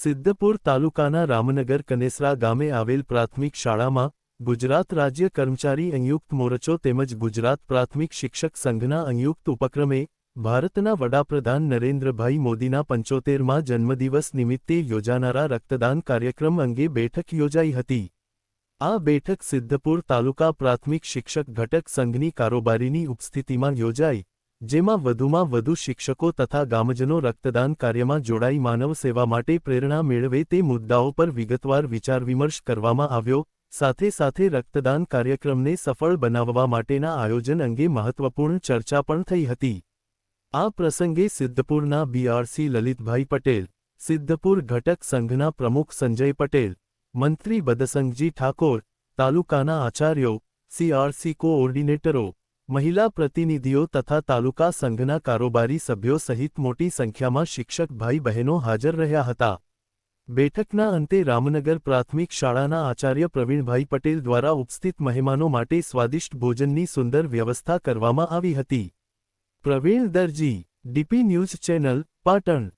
સિદ્ધપુર તાલુકાના રામનગર કનેસરા ગામે આવેલ પ્રાથમિક શાળામાં ગુજરાત રાજ્ય કર્મચારી સંયુક્ત મોરચો તેમજ ગુજરાત પ્રાથમિક શિક્ષક સંઘના સંયુક્ત ઉપક્રમે ભારતના વડાપ્રધાન નરેન્દ્રભાઈ મોદીના પંચોતેરમાં જન્મદિવસ નિમિત્તે યોજાનારા રક્તદાન કાર્યક્રમ અંગે બેઠક યોજાઈ હતી. આ બેઠક સિદ્ધપુર તાલુકા પ્રાથમિક શિક્ષક ઘટક સંઘની કારોબારીની ઉપસ્થિતિમાં યોજાઈ. જેમાં વધુમાં વધુ શિક્ષકો તથા ગામજનો રક્તદાન કાર્યમાં જોડાઈ માનવ સેવા માટે પ્રેરણા મેળવે તે મુદ્દાઓ પર વિગતવાર વિચાર વિમર્શ કરવામાં આવ્યો. સાથે સાથે રક્તદાન કાર્યક્રમને સફળ બનાવવા માટેના આયોજન અંગે મહત્વપૂર્ણ ચર્ચા પણ થઈ હતી. આ પ્રસંગે સિદ્ધપુરના બીઆરસી લલિતભાઈ પટેલ, સિદ્ધપુર ઘટક સંઘના પ્રમુખ સંજય પટેલ, મંત્રી બદસંગજી ઠાકોર, તાલુકાના આચાર્યો સીઆરસી કોઓર્ડિનેટરો મહિલા પ્રતિનિધિઓ તથા તાલુકા સંઘના કારોબારી સભ્યો સહિત મોટી સંખ્યામાં શિક્ષક ભાઈ બહેનો હાજર રહ્યા હતા. બેઠકના અંતે રામનગર પ્રાથમિક શાળાના આચાર્ય પ્રવીણભાઈ પટેલ દ્વારા ઉપસ્થિત મહેમાનો માટે સ્વાદિષ્ટ ભોજનની સુંદર વ્યવસ્થા કરવામાં આવી હતી. Pravin Darji, DP news channel, Patan.